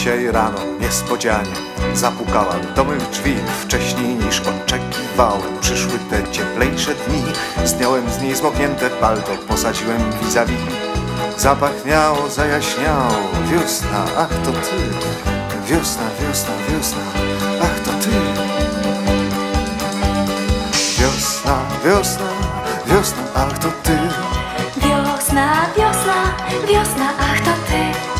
Dzisiaj rano niespodzianie zapukałem do mych drzwi. Wcześniej niż oczekiwałem Przyszły te cieplejsze dni. Zdjąłem z niej zmoknięte palto Posadziłem vis-a-vis. Zapachniało, zajaśniało Wiosna, ach to ty. Wiosna, wiosna, wiosna Ach to ty. Wiosna, wiosna, wiosna Ach to ty. Wiosna, wiosna, wiosna, ach to ty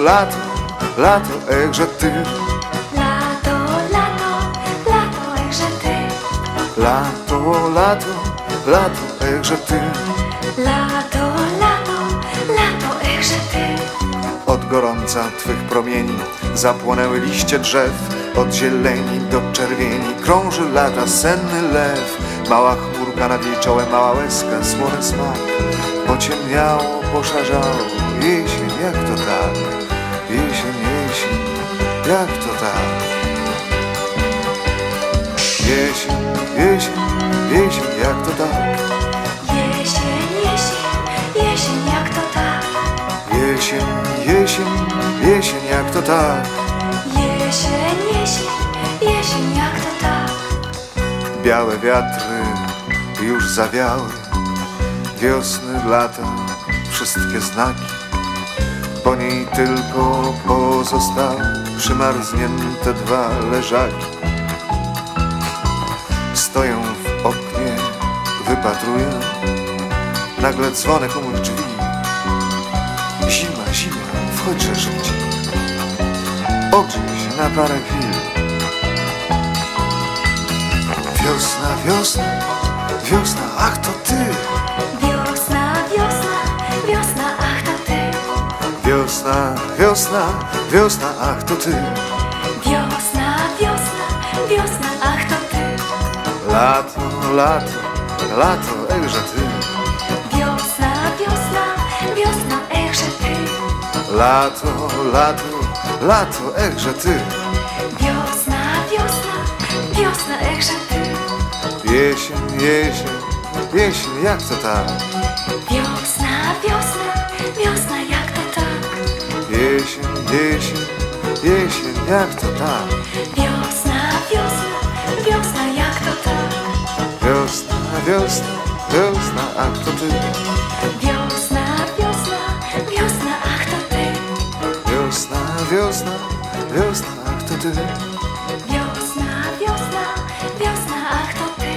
lato, lato, echże ty, Lato, lato, lato, echże ty. Lato, lato, lato, echże ty. Lato, lato, lato, echże ty. Od gorąca twych promieni zapłonęły liście drzew. Od zieleni do czerwieni krąży lata senny lew. Mała chmurka nad jej czołem, mała łezka, słony smak. Pociemniało, poszarzało, jesień, jak to tak? Jesień, jesień, jak to tak? Jesień, jesień, jesień, jak to tak? Jesień, jesień, jesień, jak to tak Jesień, jesień, jesień, jak to tak? Jesień, jesień, jesień, jak to tak Białe wiatry już zawiały Wiosny, lata, wszystkie znaki Po niej tylko pozostały Przymarznięte dwa leżaki. Stoję w oknie, wypatruję Nagle dzwonek u mych drzwi. Zima, zima, wchodźże szybciej Ogrzej się na parę chwil. Wiosna, wiosna, wiosna, ach to Wiosna, wiosna, wiosna, ach to ty. Wiosna, wiosna, wiosna, ach to ty. Lato, lato, lato, echże ty. Wiosna, wiosna, wiosna, echże ty. Lato, lato, lato, echże ty. Wiosna, wiosna, wiosna, echże ty. Jesień, jesień, jesień, jak to tak? Wiosna, wiosna, wiosna, jak Jesień, jesień, jesień, jak to tak? Wiosna, wiosna, wiosna, jak to tak Wiosna, wiosna, wiosna, ach to ty Wiosna, wiosna, wiosna, ach to ty Wiosna, wiosna, wiosna, ach to ty Wiosna, wiosna, wiosna, ach to ty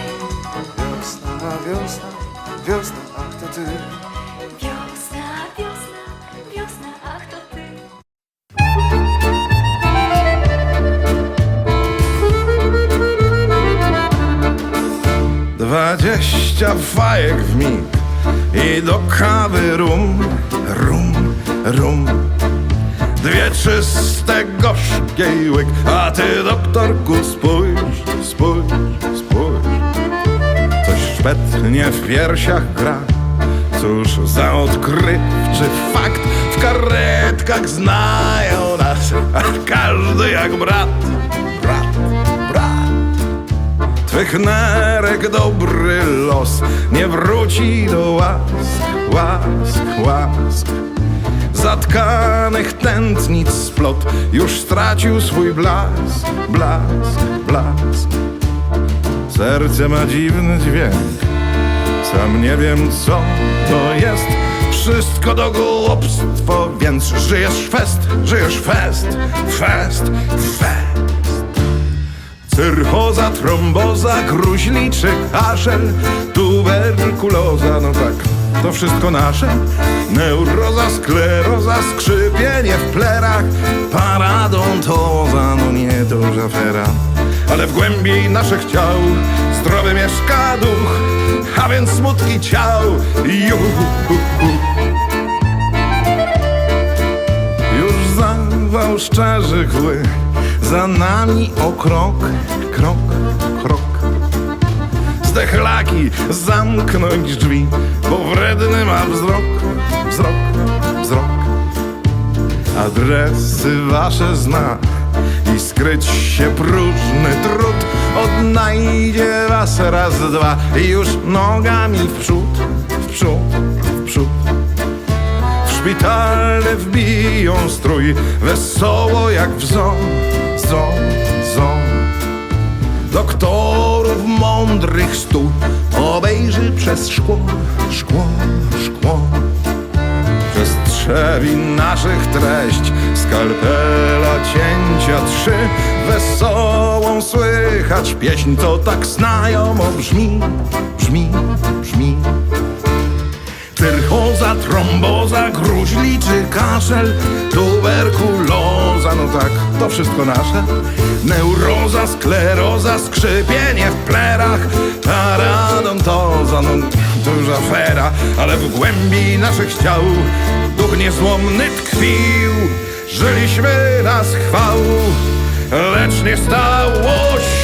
Wiosna, wiosna, wiosna, ach to ty Wiosna, wiosna, Dwadzieścia fajek w mig i do kawy rum, rum, rum. Dwie czyste gorzkiej łyk, a ty doktorku spójrz, spójrz, spójrz. Coś szpetnie w piersiach gra, cóż za odkrywczy fakt. W karetkach znają nas, każdy jak brat. Twych nerek dobry los nie wróci do łask, łask, łask. Zatkanych tętnic splot już stracił swój blask, blask, blask. Serce ma dziwny dźwięk, sam nie wiem co to jest. Wszystko do głupstwo, więc żyjesz fest, żyjesz fest, fest, fest. Cyrchoza, tromboza, gruźliczy kaszel, tuberkuloza, no tak, to wszystko nasze. Neuroza, skleroza, skrzypienie w plerach, paradontoza, no nie to już afera. Ale w głębi naszych ciał zdrowy mieszka duch, a więc smutki ciał. Juhu, Już zawał szczerzy kły Za nami o krok, krok, krok. Zdechlaki zamknąć drzwi Bo wredny ma wzrok, wzrok, wzrok. Adresy wasze zna i skryć się próżny trud. Odnajdzie was raz, dwa i już nogami w przód, w przód, W szpitalny wbiją strój. Wesoło jak w zoo, zoo, zoo. Doktorów mądrych stół Obejrzy przez szkło, szkło, szkło. Przestrzewi naszych treść Skalpela cięcia trzy. Wesołą słychać pieśń To tak znajomo brzmi, brzmi, brzmi Cyrchoza, tromboza, gruźli czy kaszel Tuberkuloza, no tak, to wszystko nasze. Neuroza, skleroza, skrzypienie w plerach Paradontoza, no to już afera Ale w głębi naszych ciał duch niezłomny tkwił. Żyliśmy na schwał, lecz nie stało się